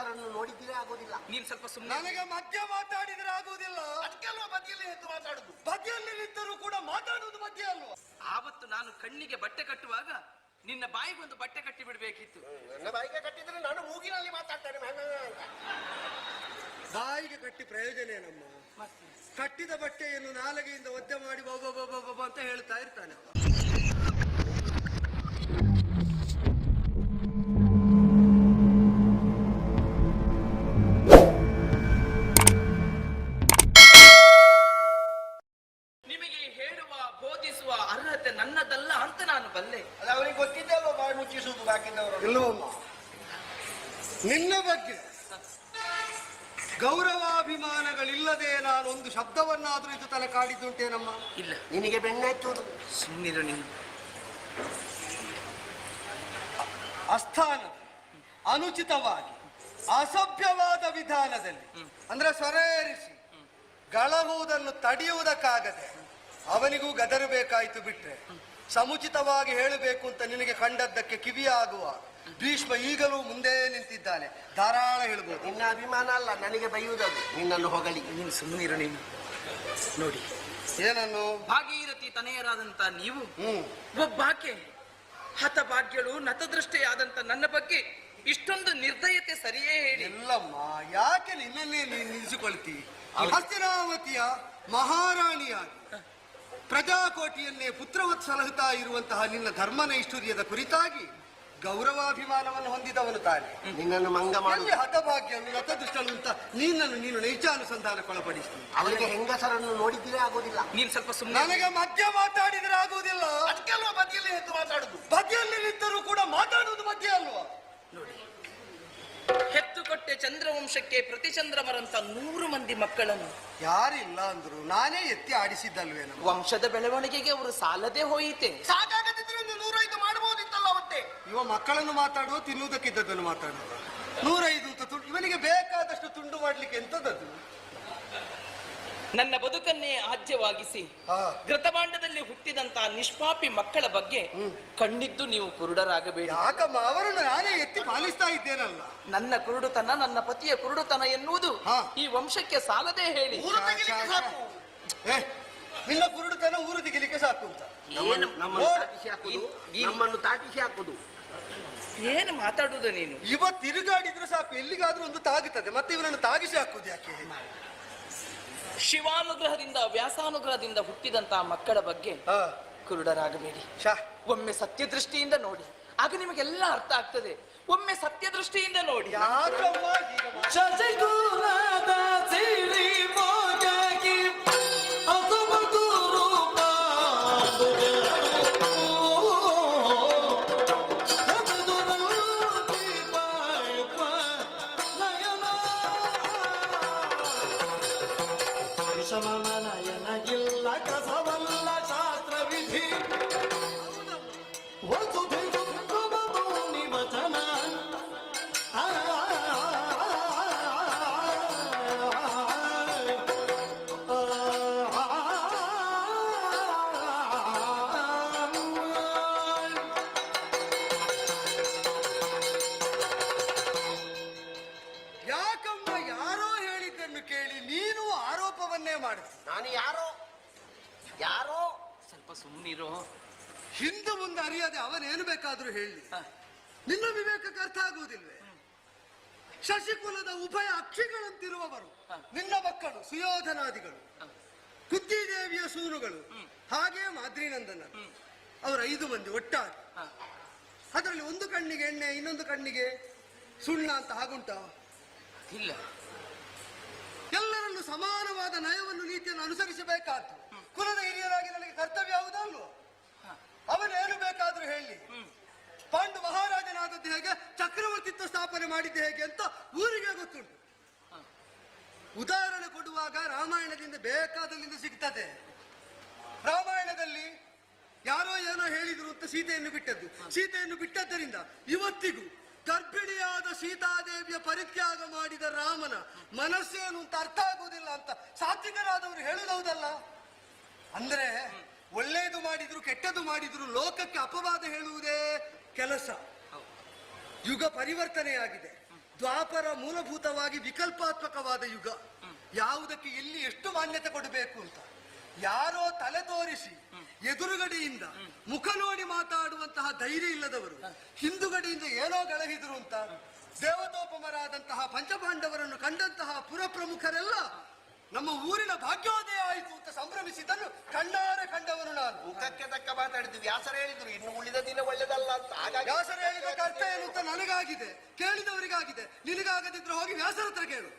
ಹೆಂಗಸರನ್ನು ನೋಡಿದ್ರೆ ಆಗೋದಿಲ್ಲ. ನೀನ್ ಸ್ವಲ್ಪ ಸುಮ್ಮನೆ ನನಗೆ ಮಧ್ಯ ಮಾತಾಡಿದ್ರೆ ಆಗುವುದಿಲ್ಲ ಅದಕ್ಕೆಲ್ಲ ಬದಿಯಲ್ಲಿ ಎದ್ದು ಮಾತಾಡುದು. ಬದಿಯಲ್ಲಿ ನಿಂತರೂ ಕೂಡ ಮಾತಾಡುವುದು ಮಧ್ಯ ಅಲ್ವಾ? ಆವತ್ತು ನಾನು ಕಣ್ಣಿಗೆ ಬಟ್ಟೆ ಕಟ್ಟುವಾಗ ನಿನ್ನ ಬಾಯಿಗೊಂದು ಬಟ್ಟೆ ಕಟ್ಟಿ ಬಿಡ್ಬೇಕಿತ್ತು. ನನ್ನ ಬಾಯಿಗೆ ಕಟ್ಟಿದ್ರೆ ನಾನು ಮೂಗಿನಲ್ಲಿ ಮಾತಾಡ್ತೇನೆ. ಮ್ಯಾಮ್ ಅಂತ. ಬಾಯಿಗೆ ಕಟ್ಟಿ ಪ್ರಯೋಜನ ಏನಮ್ಮ? ಕಟ್ಟಿದ ಬಟ್ಟೆಯನ್ನು ನಾಲಗೆಯಿಂದ ಒದ್ದೆ ಮಾಡಿ ಬಾಬಾ ಬಾಬಾ ಬಾಬಾ ಅಂತ ಹೇಳ್ತಾ ಇರ್ತಾನೆ ಗೌರವಾಭಿಮಾನಗಳಿಲ್ಲದೆ ನಾನು ಒಂದು ಶಬ್ದವನ್ನಾದರೂ ಇದು ತಲೆ ಕಾಡಿದ್ದುಂಟೇನಮ್ಮ ಇಲ್ಲ. ನಿನಗೆ ಬೆಣ್ಣೆಚ್ಚುವುದು ಸುಮ್ಮನಿರು ನೀನು. ಅಸ್ಥಾನ ಅನುಚಿತವಾಗಿ ಅಸಭ್ಯವಾದ ವಿಧಾನದಲ್ಲಿ ಅಂದ್ರೆ ಸೊರೇರಿಸಿ ಗಳಹುವುದನ್ನು ತಡೆಯುವುದಕ್ಕಾಗದೆ ಅವನಿಗೂ ಗದರಬೇಕಾಯಿತು ಬಿಟ್ರೆ ಸಮುಚಿತವಾಗಿ ಹೇಳಬೇಕು ಅಂತ ನಿನಗೆ ಕಂಡದ್ದಕ್ಕೆ ಕಿವಿಯಾಗುವ. ಭೀಷ್ಮ ಈಗಲೂ ಮುಂದೆ ನಿಂತಿದ್ದಾನೆ. ಧಾರಾಳ ಹೇಳಬಹುದು ನಿನ್ನ ಅಭಿಮಾನ ಅಲ್ಲ ನನಗೆ ಬೈಯುವುದದು. ನಿನ್ನನ್ನು ಹೊಗಳಿ. ನೀನು ಸುಮ್ಮನಿರು ನೀನು. ನೋಡಿ. ಏನನ್ನು? ಭಾಗೀರಥಿ ತನೆಯರಾದಂತ ನೀವು ಹ್ಮ್. ಒಬ್ಬಾಕೆ ಹತಭಾಗ್ಯಳು ನತದೃಷ್ಟಿಯಾದಂತ ನನ್ನ ಬಗ್ಗೆ ಇಷ್ಟೊಂದು ನಿರ್ದಯತೆ ಸರಿಯೇ ಹೇಳಿ. ಇಲ್ಲಮ್ಮ ಯಾಕೆ ನಿನ್ನನ್ನೇ ನೀನು ನಿಲ್ಲಿಸಿಕೊಳ್ತಿ? ಹಸ್ತಿನಾವತಿಯ ಮಹಾರಾಣಿಯಾಗಿ. ಪ್ರಜಾಕೋಟಿಯನ್ನೇ ಪುತ್ರವತ್ಸಲಹುತ್ತಾ ಇರುವಂತಹ ನಿನ್ನ ಧರ್ಮನೈಷ್ಠುರ್ಯದ ಕುರಿತಾಗಿ ಗೌರವಾಭಿಮಾನವನ್ನು ಹೊಂದಿದವನು ತಾನೆ. ನಿನ್ನನ್ನು ಮಂಗ ಎಲ್ಲಿ ಹತಭಾಗ್ಯ ನತದೃಷ್ಟನು ಅಂತ ನೀನನ್ನು ನೀನು ನೈಜ ಅನುಸಂಧಾನಕ್ಕೊಳಪಡಿಸಿ ಅವರಿಗೆ ಹೆಂಗಸರನ್ನು ನೋಡಿದ್ರೆ ಆಗೋದಿಲ್ಲ ನೀನು ಸ್ವಲ್ಪ ಸುಮ್ಮನೆ ನನಗೆ ಮಧ್ಯ ಮಾತಾಡಿದ್ರೆ ಆಗುವುದಿಲ್ಲ. ಬದಿಯಲ್ಲಿ ಎದ್ದು ಮಾತಾಡುದು. ಬದಿಯಲ್ಲಿ ನಿಂತರೂ ಕೂಡ ಚಂದ್ರವಂಶಕ್ಕೆ ಪ್ರತಿಚಂದ್ರಮರಂತ ನೂರು ಮಂದಿ ಮಕ್ಕಳನ್ನು. ಯಾರಿಲ್ಲ ಅಂದ್ರು ನಾನೇ ಎತ್ತಿ ಆಡಿಸಿದ್ದಲ್ವೇನೋ ವಂಶದ ಬೆಳವಣಿಗೆಗೆ ಅವರು ಸಾಲದೆ ಹೋಯಿತೆ. ಸಾಕಾಗದಿದ್ರೆ ಒಂದು ನೂರೈದು ಮಾಡಬಹುದಿತ್ತಲ್ಲ ಅವತ್ತೇ ಇವ ಮಕ್ಕಳನ್ನು ಮಾತಾಡುವ ತಿನ್ನುವುದಕ್ಕಿದ್ದದನ್ನು ಮಾತಾಡುವ ನೂರೈದು ಅಂತ ತುಂಡು ಇವನಿಗೆ ಬೇಕಾದಷ್ಟು ತುಂಡು ಮಾಡ್ಲಿಕ್ಕೆ ಎಂತದದು? ನನ್ನ ಬದುಕನ್ನೇ ಆಜ್ಯವಾಗಿಸಿ. ಹಾ. ಘೃತಭಾಂಡದಲ್ಲಿ ಹುಟ್ಟಿದಂತ ನಿಷ್ಪಾಪಿ ಮಕ್ಕಳ ಬಗ್ಗೆ ಕಣ್ಣಿದ್ದು ನೀವು ಕುರುಡರಾಗಬೇಡಿ. ಯಾಕಮ್ಮ? ಅವರನ್ನು ನಾನೇ ಎತ್ತಿ ಪಾಲಿಸ್ತಾ ಇದ್ದೇನಲ್ಲ? ನನ್ನ ಕುರುಡುತನ ನನ್ನ ಪತಿಯ ಕುರುಡುತನ ಎನ್ನುವುದು ಈ ವಂಶಕ್ಕೆ ಸಾಲದೇ ಹೇಳಿ. ಊರು ತೆಗಿಲಿಕ್ಕೆ ಸಾಕು. ಏ ನಿನ್ನ ಕುರುಡುತನ ಊರು ತೆಗಿಲಿಕ್ಕೆ ಸಾಕು ಅಂತ. ನಮ್ಮನ್ನು ತಾಟಿಸಿ ಹಾಕುದು. ಏನು ಮಾತಾಡುದು ನೀನು? ಇವತ್ತು ತಿರುಗಾಡಿದ್ರೆ ಸಾಕು ಎಲ್ಲಿಗಾದ್ರೂ ಒಂದು ತಾಗುತ್ತದೆ. ಮತ್ತೆ ಇವನನ್ನು ತಾಗಿಸಿ ಹಾಕುದು ಯಾಕೆ? ಶಿವಾನುಗ್ರಹದಿಂದ ವ್ಯಾಸಾನುಗ್ರಹದಿಂದ ಹುಟ್ಟಿದಂತಹ ಮಕ್ಕಳ ಬಗ್ಗೆ ಹಾ. ಕುರುಡರಾಗಬೇಡಿ. ಶಾ. ಒಮ್ಮೆ ಸತ್ಯದೃಷ್ಟಿಯಿಂದ ನೋಡಿ. ಆಗ ನಿಮಗೆಲ್ಲ ಅರ್ಥ ಆಗ್ತದೆ. ಒಮ್ಮೆ ಸತ್ಯದೃಷ್ಟಿಯಿಂದ ನೋಡಿ. ಸುಮ್ಮನಿರೋ ಹಿಂದೆ ಮುಂದೆ ಅರಿಯದೆ ಅವನೇನು ಬೇಕಾದ್ರೂ ಹೇಳಿ. ನಿನ್ನ ವಿವೇಕಕ್ಕೆ ಅರ್ಥ ಆಗುವುದಿಲ್ವೇ? ಶಶಿಕುಲದ ಉಭಯ ಅಕ್ಷಿಗಳಂತಿರುವವರು ನಿನ್ನ ಮಕ್ಕಳು ಸುಯೋಧನಾದಿಗಳು ಕುದ್ದಿದೇವಿಯ ಸೂರುಗಳು ಹಾಗೆ ಮಾದ್ರಿನಂದನ. ಅವರ ಐದು ಮಂದಿ ಒಟ್ಟಾಗಿ ಅದರಲ್ಲಿ ಒಂದು ಕಣ್ಣಿಗೆ ಎಣ್ಣೆ ಇನ್ನೊಂದು ಕಣ್ಣಿಗೆ ಸುಣ್ಣ ಅಂತ ಹಾಗುಂಟ? ಇಲ್ಲ. ಎಲ್ಲರನ್ನು ಸಮಾನವಾದ ನಯವನ್ನು ನೀತಿಯನ್ನು ಅನುಸರಿಸಬೇಕಾದ್ದು. ಕುಲದ ಹಿರಿಯರಾಗಿ ನನಗೆ ಕರ್ತವ್ಯ ಯಾವುದಲ್ಲೋ ಅವನು ಏನು ಬೇಕಾದ್ರೂ ಹೇಳಿ. ಪಾಂಡು ಮಹಾರಾಜನಾದದ್ದು ಹೇಗೆ? ಚಕ್ರವರ್ತಿತ್ವ ಸ್ಥಾಪನೆ ಮಾಡಿದ್ದು ಹೇಗೆ ಅಂತ ಊರಿಗೆ ಗೊತ್ತುಂಟು. ಉದಾಹರಣೆ ಕೊಡುವಾಗ ರಾಮಾಯಣದಿಂದ ಬೇಕಾದಲ್ಲಿಂದ ಸಿಗ್ತದೆ. ರಾಮಾಯಣದಲ್ಲಿ ಯಾರೋ ಏನೋ ಹೇಳಿದ್ರು ಅಂತ ಸೀತೆಯನ್ನು ಬಿಟ್ಟದ್ದು. ಸೀತೆಯನ್ನು ಬಿಟ್ಟದ್ದರಿಂದ ಇವತ್ತಿಗೂ ಗರ್ಭಿಣಿಯಾದ ಸೀತಾದೇವಿಯ ಪರಿತ್ಯಾಗ ಮಾಡಿದ ರಾಮನ ಮನಸ್ಸೇನು ಅಂತ ಅರ್ಥ ಆಗುವುದಿಲ್ಲ ಅಂತ ಸಾತ್ವಿಕರಾದವರು ಹೇಳುವುದೌದಲ್ಲ ಅಂದ್ರೆ ಒಳ್ಳೆಯದು ಮಾಡಿದ್ರು ಕೆಟ್ಟದ್ದು ಮಾಡಿದ್ರು ಲೋಕಕ್ಕೆ ಅಪವಾದ ಹೇಳುವುದೇ ಕೆಲಸ. ಯುಗ ಪರಿವರ್ತನೆಯಾಗಿದೆ. ದ್ವಾಪರ ಮೂಲಭೂತವಾಗಿ ವಿಕಲ್ಪಾತ್ಮಕವಾದ ಯುಗ. ಯಾವುದಕ್ಕೆ ಎಲ್ಲಿ ಎಷ್ಟು ಮಾನ್ಯತೆ ಕೊಡಬೇಕು ಅಂತ. ಯಾರೋ ತಲೆ ತೋರಿಸಿ ಎದುರುಗಡೆಯಿಂದ ಮುಖ ನೋಡಿ ಮಾತಾಡುವಂತಹ ಧೈರ್ಯ ಇಲ್ಲದವರು, ಹಿಂದುಗಡೆಯಿಂದ ಏನೋ ಗಳಹಿದ್ರು ಅಂತ, ದೇವತೋಪಮರಾದಂತಹ ಪಂಚಪಾಂಡವರನ್ನು ಕಂಡಂತಹ ಪುರ ಪ್ರಮುಖರೆಲ್ಲ ನಮ್ಮ ಊರಿನ ಭಾಗ್ಯೋದಯ ಆಯಿತು ಅಂತ ಸಂಭ್ರಮಿಸಿದ್ದನ್ನು ಕಣ್ಣಾರೆ ಕಂಡವನು ನಾನು. ಮುಖಕ್ಕೆ ತಕ್ಕ ಮಾತಾಡಿದ್ದು ವ್ಯಾಸರ ಹೇಳಿದ್ರು ಇನ್ನು ಉಳಿದ ದಿನ ಒಳ್ಳೆದಲ್ಲ ಅಂತ. ಹಾಗಾಗಿ ವ್ಯಾಸರ ಹೇಳಿದ ಕರ್ತ ಏನು ಅಂತ ನನಗಾಗಿದೆ ಕೇಳಿದವರಿಗಾಗಿದೆ. ನಿನಗಾಗದಿದ್ರೆ ಹೋಗಿ ವ್ಯಾಸರ ಹತ್ರ ಕೇಳು.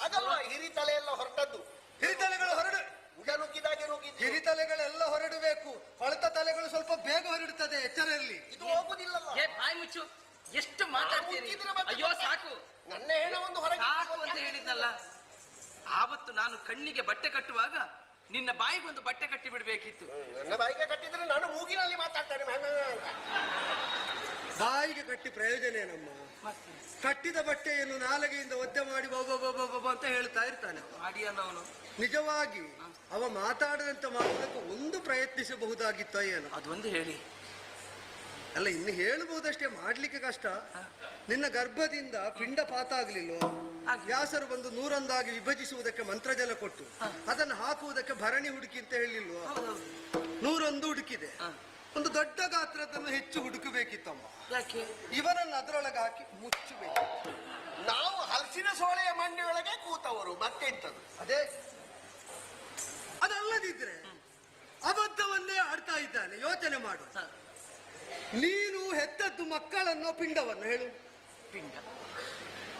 ಅದಲ್ಲ ಹಿರಿ ತಲೆಯೆಲ್ಲ ಎಲ್ಲ ಹೊರಟದ್ದು. ಹಿರಿತಲೆಗಳು ಹೊರಡು ಮುಗ ನುಗ್ಗಿದಾಗೆ ನುಗ್ಗಿದ್ದು. ಹಿರಿತಲೆಗಳೆಲ್ಲ ಹೊರಡಬೇಕು. ಕೊಳತ ತಲೆಗಳು ಸ್ವಲ್ಪ ಬೇಗ ಹೊರಡುತ್ತದೆ ಎಚ್ಚರಲ್ಲಿ ಇದು ಹೋಗುದಿಲ್ಲಲ್ಲ. ಏ ಬಾಯಿ ಮುಚ್ಚು. ಎಷ್ಟು ಮಾತಾಡ್ತೀರಿ? ಅಯ್ಯೋ ಸಾಕು. ನನ್ನ ಏನೋ ಒಂದು ಹೊರಗೆ ಸಾಕು ಅಂತ ಹೇಳಿದ್ನಲ್ಲ. ಆವತ್ತು ನಾನು ಕಣ್ಣಿಗೆ ಬಟ್ಟೆ ಕಟ್ಟುವಾಗ ನಿನ್ನ ಬಾಯಿಗೊಂದು ಬಟ್ಟೆ ಕಟ್ಟಿ ಬಿಡಬೇಕಿತ್ತು. ನನ್ನ ಬಾಯಿಗೆ ಕಟ್ಟಿದ್ರೆ ನಾನು ಮೂಗಿನಲ್ಲಿ ಮಾತಾಡ್ತೇನೆ ಬಾಯಿಗೆ ಕಟ್ಟಿ ಪ್ರಯೋಜನ ಏನಮ್ಮ? ಕಟ್ಟಿದ ಬಟ್ಟೆಯನ್ನು ನಾಲಗೆಯಿಂದ ಒದ್ದೆ ಮಾಡಿ ಬಾಬಾ ಬಾಬಾ ಬಾಬಾ ಅಂತ ಹೇಳ್ತಾ ಇರ್ತಾನೆ ಅನ್ನೋನು ನಿಜವಾಗಿ ಅವ ಮಾತಾಡದಂತ ಮಾಡುವುದಕ್ಕೆ ಒಂದು ಪ್ರಯತ್ನಿಸಬಹುದಾಗಿತ್ತ ಏನು ಅದೊಂದು ಹೇಳಿ. ಅಲ್ಲ ಇನ್ನು ಹೇಳ್ಬೋದಷ್ಟೇ ಮಾಡ್ಲಿಕ್ಕೆ ಕಷ್ಟ. ನಿನ್ನ ಗರ್ಭದಿಂದ ಪಿಂಡ ಪಾತ ಆಗ್ಲಿಲ್ಲೋ? ಆಗ್ಲಿ. ವ್ಯಾಸರು ಬಂದು ನೂರೊಂದಾಗಿ ವಿಭಜಿಸುವುದಕ್ಕೆ ಮಂತ್ರಜಲ ಕೊಟ್ಟು ಅದನ್ನು ಹಾಕುವುದಕ್ಕೆ ಭರಣಿ ಹುಡುಕಿ ಅಂತ ಹೇಳಿಲ್ವೋ? ನೂರೊಂದು ಹುಡುಕಿದೆ. ಒಂದು ದೊಡ್ಡ ಗಾತ್ರದನ್ನು ಹೆಚ್ಚು ಹುಡುಕಬೇಕಿತ್ತಮ್ಮ. ಯಾಕೆ? ಇವನನ್ನು ಅದರೊಳಗೆ ಹಾಕಿ ಮುಚ್ಚಬೇಕು. ನಾವು ಹಲಸಿನ ಸೋಳೆಯ ಮಂಡಿಯೊಳಗೆ ಕೂತವರು ಮತ್ತೆಂತದ್ದು ಅದೇ. ಅದಲ್ಲದಿದ್ರೆ ಅಬದ್ಧವನ್ನೇ ಆಡ್ತಾ ಇದ್ದಾನೆ. ಯೋಚನೆ ಮಾಡು. ನೀನು ಹೆತ್ತದ್ದು ಮಕ್ಕಳನ್ನೋ ಪಿಂಡವನ್ನು ಹೇಳು. ಪಿಂಡ.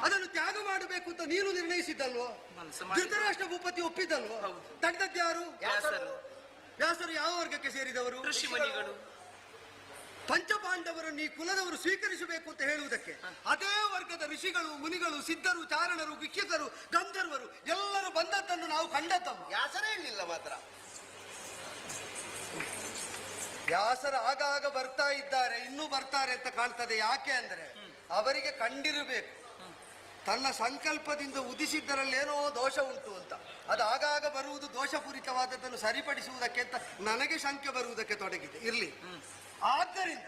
ಅದನ್ನು ತ್ಯಾಗ ಮಾಡಬೇಕು ಅಂತ ನೀನು ನಿರ್ಣಯಿಸಿದ್ದಲ್ವೋ? ಧೃತರಾಷ್ಟ್ರ ಭೂಪತಿ ಒಪ್ಪಿದ್ದಲ್ವೋ? ಹೌದು. ತೆಗ್ದದ್ದು ಯಾರು ವ್ಯಾಸರು. ವ್ಯಾಸರು ಯಾವ ವರ್ಗಕ್ಕೆ ಸೇರಿದವರು? ಋಷಿಮುನಿಗಳು. ಪಂಚಪಾಂಡವರನ್ನು ಈ ಕುಲದವರು ಸ್ವೀಕರಿಸಬೇಕು ಅಂತ ಹೇಳುವುದಕ್ಕೆ. ಅದೇ ವರ್ಗದ ಋಷಿಗಳು ಮುನಿಗಳು ಸಿದ್ಧರು ಚಾರಣರು ವಿಕ್ಷಿತರು ಗಂಧರ್ವರು ಎಲ್ಲರೂ ಬಂದದ್ದನ್ನು ನಾವು ಕಂಡದ್ದಮ್ಮ ವ್ಯಾಸರೇ ಹೇಳಿಲ್ಲ ಮಾತ್ರ. ವ್ಯಾಸರ ಆಗಾಗ ಬರ್ತಾ ಇದ್ದಾರೆ ಇನ್ನೂ ಬರ್ತಾರೆ ಅಂತ ಕಾಣ್ತದೆ. ಯಾಕೆ ಅಂದ್ರೆ ಅವರಿಗೆ ಕಂಡಿರಬೇಕು. ತನ್ನ ಸಂಕಲ್ಪದಿಂದ ಉದಿಸಿದ್ದರಲ್ಲೇನೋ ದೋಷ ಉಂಟು ಅಂತ. ಅದು ಆಗಾಗ ಬರುವುದು ದೋಷಪೂರಿತವಾದದ್ದನ್ನು ಸರಿಪಡಿಸುವುದಕ್ಕೆ ಅಂತ ನನಗೆ ಶಂಕೆ ಬರುವುದಕ್ಕೆ ತೊಡಗಿದೆ. ಇರ್ಲಿ. ಆದ್ದರಿಂದ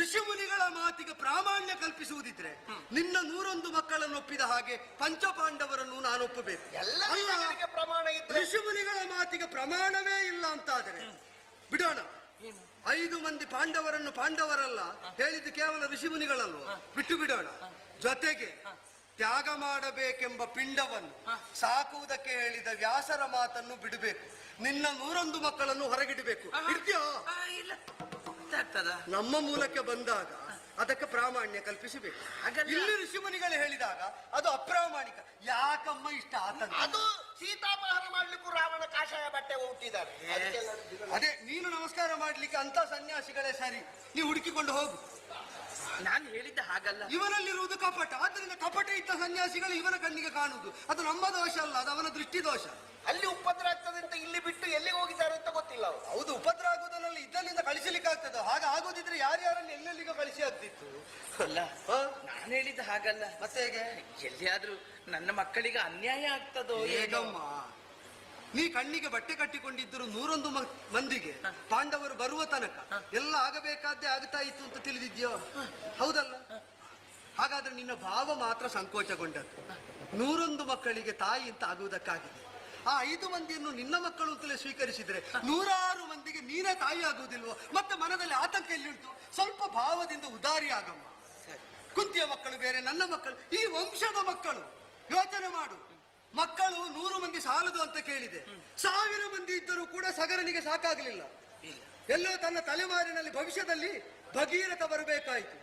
ಋಷಿಮುನಿಗಳ ಮಾತಿಗೆ ಪ್ರಾಮಾಣ್ಯ ಕಲ್ಪಿಸುವುದಿದ್ರೆ ನಿನ್ನ ನೂರೊಂದು ಮಕ್ಕಳನ್ನು ಒಪ್ಪಿದ ಹಾಗೆ ಪಂಚಪಾಂಡವರನ್ನು ನಾನು ಒಪ್ಪಬೇಕು. ಎಲ್ಲ ಋಷಿಮುನಿಗಳ ಮಾತಿಗೆ ಪ್ರಮಾಣವೇ ಇಲ್ಲ ಅಂತಾದರೆ ಬಿಡೋಣ. ಐದು ಮಂದಿ ಪಾಂಡವರನ್ನು ಪಾಂಡವರಲ್ಲ ಹೇಳಿದ್ದು ಕೇವಲ ಋಷಿ ಮುನಿಗಳಲ್ವ? ಬಿಟ್ಟು ಬಿಡೋಣ. ಜೊತೆಗೆ ತ್ಯಾಗ ಮಾಡಬೇಕೆಂಬ ಪಿಂಡವನ್ನು ಸಾಕುವುದಕ್ಕೆ ಹೇಳಿದ ವ್ಯಾಸರ ಮಾತನ್ನು ಬಿಡಬೇಕು. ನಿನ್ನ ನೂರೊಂದು ಮಕ್ಕಳನ್ನು ಹೊರಗಿಡಬೇಕು. ನಮ್ಮ ಮೂಲಕ್ಕೆ ಬಂದಾಗ ಅದಕ್ಕೆ ಪ್ರಾಮಾಣ್ಯ ಕಲ್ಪಿಸಬೇಕು. ಇಲ್ಲಿ ಋಷಿಮುನಿಗಳು ಹೇಳಿದಾಗ ಅದು ಅಪ್ರಾಮಾಣಿಕ. ಯಾಕಮ್ಮ ಇಷ್ಟ ಆತಂಕ? ಅದು ಸೀತಾಪಹರಣ ಮಾಡ್ಲಿಕ್ಕೂ ರಾವಣ ಕಾಷಾಯ ಬಟ್ಟೆ ಹುಟ್ಟಿದ್ದಾರೆ ಅದೇ ನೀನು ನಮಸ್ಕಾರ ಮಾಡ್ಲಿಕ್ಕೆ ಅಂತ ಸನ್ಯಾಸಿಗಳೇ ಸರಿ. ನೀವು ಹುಡುಕಿಕೊಂಡು ಹೋಗು. ನಾನು ಹೇಳಿದ್ದ ಹಾಗಲ್ಲ. ಇವನಲ್ಲಿರುವುದು ಕಪಟ. ಆದ್ದರಿಂದ ಕಪಟ ಇದ್ದ ಸನ್ಯಾಸಿಗಳು ಇವನ ಕಣ್ಣಿಗೆ ಕಾಣುವುದು. ಅದು ನಮ್ಮ ದೋಷ ಅಲ್ಲ ಅದು ಅವನ ದೃಷ್ಟಿ ದೋಷ. ಅಲ್ಲಿ ಉಪದ್ರ ಆಗ್ತದೆ ಅಂತ ಇಲ್ಲಿ ಬಿಟ್ಟು ಎಲ್ಲಿಗೆ ಹೋಗಿದ್ದಾರೆ ಅಂತ ಗೊತ್ತಿಲ್ಲ ಅವರು. ಹೌದು ಉಪದ್ರ ಆಗುವುದನ್ನಲ್ಲಿ ಇದ್ದಲ್ಲಿಂದ ಕಳಿಸಲಿಕ್ಕೆ ಆಗ್ತದೆ. ಹಾಗೆ ಆಗೋದಿದ್ರೆ ಯಾರ್ಯಾರನ್ನು ಎಲ್ಲೆಲ್ಲಿಗೆ ಕಳಿಸಿ ಆಗ್ತಿತ್ತು. ಅಲ್ಲ? ನಾನು ಹೇಳಿದ ಹಾಗಲ್ಲ. ಮತ್ತೆ ಹೇಗೆ? ಎಲ್ಲಿಯಾದ್ರೂ ನನ್ನ ಮಕ್ಕಳಿಗೆ ಅನ್ಯಾಯ ಆಗ್ತದೋ. ಹೇಗಮ್ಮ ನೀ ಕಣ್ಣಿಗೆ ಬಟ್ಟೆ ಕಟ್ಟಿಕೊಂಡಿದ್ದರು ನೂರೊಂದು ಮಂದಿಗೆ ಪಾಂಡವರು ಬರುವ ತನಕ ಎಲ್ಲ ಆಗಬೇಕಾದ್ದೇ ಆಗ್ತಾ ಇತ್ತು ಅಂತ ತಿಳಿದಿದ್ಯೋ? ಹೌದಲ್ಲ? ಹಾಗಾದ್ರೆ ನಿನ್ನ ಭಾವ ಮಾತ್ರ ಸಂಕೋಚಗೊಂಡದ್ದು. ನೂರೊಂದು ಮಕ್ಕಳಿಗೆ ತಾಯಿ ಅಂತ ಆಗುವುದಕ್ಕಾಗಿದೆ. ಆ ಐದು ಮಂದಿಯನ್ನು ನಿನ್ನ ಮಕ್ಕಳು ಅಂತಲೇ ಸ್ವೀಕರಿಸಿದ್ರೆ ನೂರಾರು ಮಂದಿಗೆ ನೀನೇ ತಾಯಿ ಆಗುವುದಿಲ್ವೋ ಮತ್ತೆ ಮನದಲ್ಲಿ ಆತಂಕ ಎಲ್ಲಿಂಟು ಸ್ವಲ್ಪ ಭಾವದಿಂದ ಉದಾರಿ ಆಗಮ್ಮ. ಕುಂತಿಯ ಮಕ್ಕಳು ಬೇರೆ ನನ್ನ ಮಕ್ಕಳು ಈ ವಂಶದ ಮಕ್ಕಳು. ಯೋಚನೆ ಮಾಡು. ಮಕ್ಕಳು ನೂರು ಮಂದಿ ಸಾಲದು ಅಂತ ಕೇಳಿದೆ. ಸಾವಿರ ಮಂದಿ ಇದ್ದರೂ ಕೂಡ ಸಗರನಿಗೆ ಸಾಕಾಗಲಿಲ್ಲ. ಎಲ್ಲೋ ತನ್ನ ತಲೆಮಾರಿನಲ್ಲಿ ಭವಿಷ್ಯದಲ್ಲಿ ಭಗೀರಥ ಬರಬೇಕಾಯಿತು.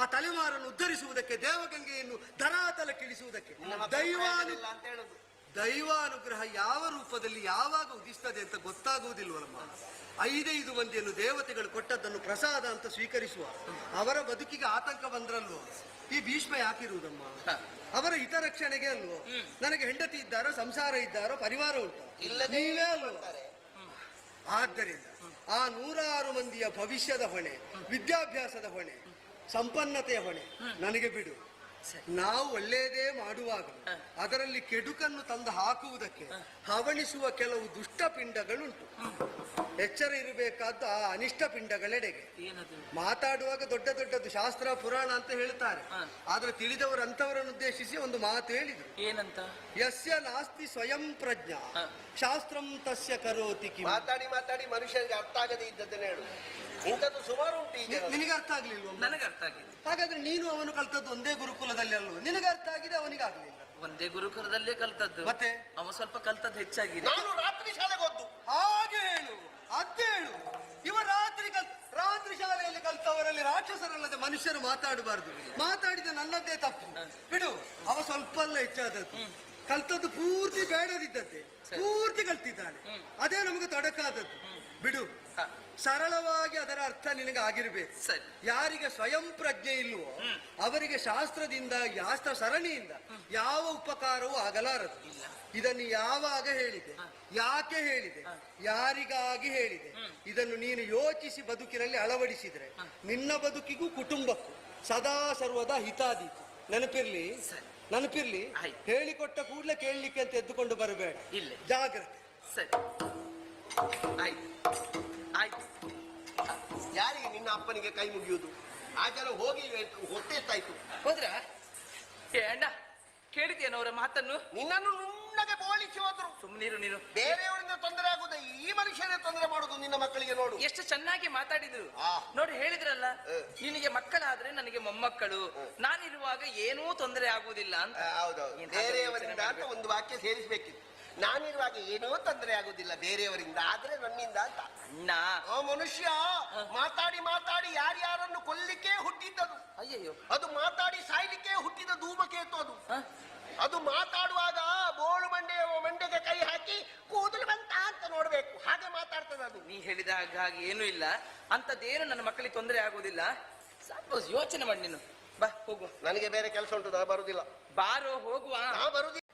ಆ ತಲೆಮಾರನ್ನು ಉದ್ಧರಿಸುವುದಕ್ಕೆ ದೇವಗಂಗೆಯನ್ನು ಧರಾತಲಕ್ಕಿಳಿಸುವುದಕ್ಕೆ ದೈವಾನು ಇಲ್ಲ ಅಂತ ಹೇಳುದು. ದೈವಾನುಗ್ರಹ ಯಾವ ರೂಪದಲ್ಲಿ ಯಾವಾಗ ಉದಿಸ್ತದೆ ಅಂತ ಗೊತ್ತಾಗುವುದಿಲ್ವಲ್ಲಮ್ಮ? ಐದೈದು ಮಂದಿಯನ್ನು ದೇವತೆಗಳು ಕೊಟ್ಟದ್ದನ್ನು ಪ್ರಸಾದ ಅಂತ ಸ್ವೀಕರಿಸುವ. ಅವರ ಬದುಕಿಗೆ ಆತಂಕ ಬಂದ್ರಲ್ವೋ? ಈ ಭೀಷ್ಮ ಯಾಕಿರುವುದಮ್ಮ. ಅವರ ಹಿತರಕ್ಷಣೆಗೆ ಅಲ್ವೋ? ನನಗೆ ಹೆಂಡತಿ ಇದ್ದಾರೋ ಸಂಸಾರ ಇದ್ದಾರೋ ಪರಿವಾರ ಉಂಟು. ನೀವೇ ಅಲ್ವೋ? ಆದ್ದರಿಂದ ಆ ನೂರಾರು ಮಂದಿಯ ಭವಿಷ್ಯದ ಹೊಣೆ ವಿದ್ಯಾಭ್ಯಾಸದ ಹೊಣೆ ಸಂಪನ್ನತೆಯ ಹೊಣೆ ನನಗೆ ಬಿಡು. ನಾವು ಒಳ್ಳೆಯದೇ ಮಾಡುವಾಗ ಅದರಲ್ಲಿ ಕೆಡುಕನ್ನು ತಂದು ಹಾಕುವುದಕ್ಕೆ ಹವಣಿಸುವ ಕೆಲವು ದುಷ್ಟ ಪಿಂಡಗಳುಂಟು ಎಚ್ಚರ ಇರಬೇಕಾದ ಆ ಅನಿಷ್ಟ ಪಿಂಡಗಳೆಡೆಗೆ. ಮಾತಾಡುವಾಗ ದೊಡ್ಡ ದೊಡ್ಡದು ಶಾಸ್ತ್ರ ಪುರಾಣ ಅಂತ ಹೇಳ್ತಾರೆ. ಆದ್ರೆ ತಿಳಿದವರು ಅಂತವರನ್ನು ಉದ್ದೇಶಿಸಿ ಒಂದು ಮಾತು ಹೇಳಿದ್ರು. ಏನಂತ? ಯಸ್ಯ ನಾಸ್ತಿ ಸ್ವಯಂ ಪ್ರಜ್ಞಾ. ಶಾಸ್ತ್ರಂ ತಸ್ಯ ಕರೋತಿ ಕಿಂ. ಮಾತಾಡಿ ಮಾತಾಡಿ ಮನುಷ್ಯನಿಗೆ ಅರ್ಥ ಆಗದೆ ಇದ್ದದನ್ನ ಹೇಳು. ಇಂಥದ್ದು ಸುಮಾರು ಉಂಟು ಈಗ ನಿನಗೆ ಅರ್ಥ ಆಗ್ಲಿಲ್ವ ನನಗೆ ಅರ್ಥ ಆಗಿದೆ ಹಾಗಾದ್ರೆ ನೀನು ಅವನು ಕಲ್ತದ್ದು ಒಂದೇ ಗುರುಕುಲದಲ್ಲಿ ಅಲ್ವ? ನಿನಗೆ ಅರ್ಥ ಆಗಿದೆ ಅವನಿಗೆ ಆಗ್ಲಿಲ್ಲ. ಒಂದೇ ಗುರುಕುಲದಲ್ಲೇ ಕಲ್ತದ್ದು. ಮತ್ತೆ? ಅವ ಸ್ವಲ್ಪ ಕಲ್ತದ್ದು ಹೆಚ್ಚಾಗಿದೆ. ನಾನು ರಾತ್ರಿ ಶಾಲೆಗೆ ಹೋದ್ದು. ಹಾಗೆ ಹೇಳು ಹೇಳು. ಇವ ರಾತ್ರಿ ಕಲ್ ರಾತ್ರಿ ಶಾಲೆಯಲ್ಲಿ ಕಲ್ತವರಲ್ಲಿ ರಾಕ್ಷಸರಲ್ಲದೆ ಮನುಷ್ಯರು ಮಾತಾಡಬಾರ್ದು. ಮಾತಾಡಿದ ನನ್ನದೇ ತಪ್ಪು. ಬಿಡು ಅವ ಸ್ವಲ್ಪ ಅಲ್ಲ ಹೆಚ್ಚಾದದ್ದು ಕಲ್ತದ್ದು ಪೂರ್ತಿ ಬೇಡದಿದ್ದಂತೆ ಪೂರ್ತಿ ಕಲ್ತಿದ್ದಾನೆ. ಅದೇ ನಮಗೆ ತೊಡಕಾದದ್ದು. ಬಿಡು. ಸರಳವಾಗಿ ಅದರ ಅರ್ಥ ನಿನಗೆ ಆಗಿರ್ಬೇಕು. ಯಾರಿಗೆ ಸ್ವಯಂ ಪ್ರಜ್ಞೆ ಇಲ್ವೋ ಅವರಿಗೆ ಶಾಸ್ತ್ರದಿಂದ ಶಾಸ್ತ್ರ ಸರಣಿಯಿಂದ ಯಾವ ಉಪಕಾರವೂ ಆಗಲಾರದು. ಇದನ್ನು ಯಾವಾಗ ಹೇಳಿದೆ? ಯಾಕೆ ಹೇಳಿದೆ? ಯಾರಿಗಾಗಿ ಹೇಳಿದೆ? ಇದನ್ನು ನೀನು ಯೋಚಿಸಿ ಬದುಕಿನಲ್ಲಿ ಅಳವಡಿಸಿದ್ರೆ ನಿನ್ನ ಬದುಕಿಗೂ ಕುಟುಂಬಕ್ಕೂ ಸದಾ ಸರ್ವದಾ ಹಿತಾದೀತು. ನೆನಪಿರ್ಲಿ. ನೆನಪಿರ್ಲಿ ಆಯ್ತು. ಹೇಳಿಕೊಟ್ಟ ಕೂಡಲೇ ಕೇಳಲಿಕ್ಕೆ ಅಂತ ಎದ್ದುಕೊಂಡು ಬರಬೇಡ. ಇಲ್ಲ. ಜಾಗ್ರತೆ. ಸರಿ. ಆಯ್ತು. ಆಯ್ತು. ಯಾರಿಗೆ ನಿನ್ನ ಅಪ್ಪನಿಗೆ ಕೈ ಮುಗಿಯುವುದು? ಆ ಜನ ಹೋಗಿ ಹೊತ್ತೆಷ್ಟಾಯ್ತು ಹೋದ್ರ? ಏ ಅಣ್ಣ ಕೇಳಿದ್ಯೇನೋ ಅವರ ಮಾತನ್ನು? ನಿನ್ನನ್ನು ನುಣ್ಣಗೆ ಬೋಳಿಸಿ ಹೋದ್ರು. ಸುಮ್ಮನಿರು ನೀನು. ಬೇರೆಯವರಿಂದ ತೊಂದರೆ ಆಗುದ ಈ ಮನುಷ್ಯನೇ ತೊಂದರೆ ಮಾಡುದು ನಿನ್ನ ಮಕ್ಕಳಿಗೆ ನೋಡು. ಎಷ್ಟು ಚೆನ್ನಾಗಿ ಮಾತಾಡಿದ್ರು. ಆ. ನೋಡಿ ಹೇಳಿದ್ರಲ್ಲ ನಿನಗೆ ಮಕ್ಕಳಾದ್ರೆ ನನಗೆ ಮೊಮ್ಮಕ್ಕಳು. ನಾನಿರುವಾಗ ಏನೂ ತೊಂದರೆ ಆಗುವುದಿಲ್ಲ ಅಂತ. ಆ, ಹೌದೌದು ಬೇರೆಯವರಿಂದ ಅಂತ ಒಂದು ವಾಕ್ಯ ಸೇರಿಸಬೇಕಿತ್ತು. ನಾನಿರುವಾಗ ಏನೋ ತೊಂದರೆ ಆಗುದಿಲ್ಲ ಬೇರೆಯವರಿಂದ ಆದ್ರೆ ನನ್ನಿಂದ ಅಂತ. ಅಣ್ಣ. ಆ ಮನುಷ್ಯ ಮಾತಾಡಿ ಮಾತಾಡಿ ಯಾರ್ಯಾರನ್ನು ಕೊಲ್ಲಿಕ್ಕೆ ಹುಟ್ಟಿದ್ದದು. ಅಯ್ಯಯ್ಯೋ. ಅದು ಮಾತಾಡಿ ಸಾಯ್ಲಿಕ್ಕೆ ಹುಟ್ಟಿದ ಧೂಮಕೇತು ಅದು. ಹ? ಅದು ಮಾತಾಡುವಾಗ ಹೇಳಿದ ಹಾಗೆ ಹಾಗೆ ಏನೂ ಇಲ್ಲ. ಅಂತದ್ದೇನು ನನ್ನ ಮಕ್ಕಳಿಗೆ ತೊಂದರೆ ಆಗುವುದಿಲ್ಲ. ಸಪೋಸ್ ಯೋಚನೆ ಮಾಡಿ ನೀನು. ಬಾ ಹೋಗುವ ನನಗೆ ಬೇರೆ ಕೆಲಸ ಉಂಟು ನಾ ಬರುದಿಲ್ಲ. ಬಾರೋ ಹೋಗುವ. ನಾ ಬರುದಿಲ್ಲ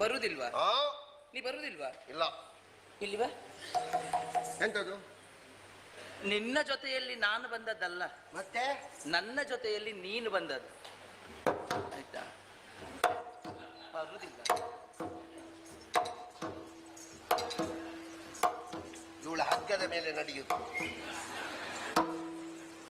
ಬರುದಿಲ್ವಾ? ಆ, ನೀ ಬರುದಿಲ್ವಾ? ಇಲ್ಲ. ಇಲ್ವಾ ಎಂತದು? ನಿನ್ನ ಜೊತೆಯಲ್ಲಿ ನಾನು ಬಂದದ್ದಲ್ಲ. ಮತ್ತೆ? ನನ್ನ ಜೊತೆಯಲ್ಲಿ ನೀನು ಬಂದದ್ದು. ಆಯ್ತಾ? ಬರುದಿಲ್ಲ. ಮೇಲೆ ನಡೆಯುವುದು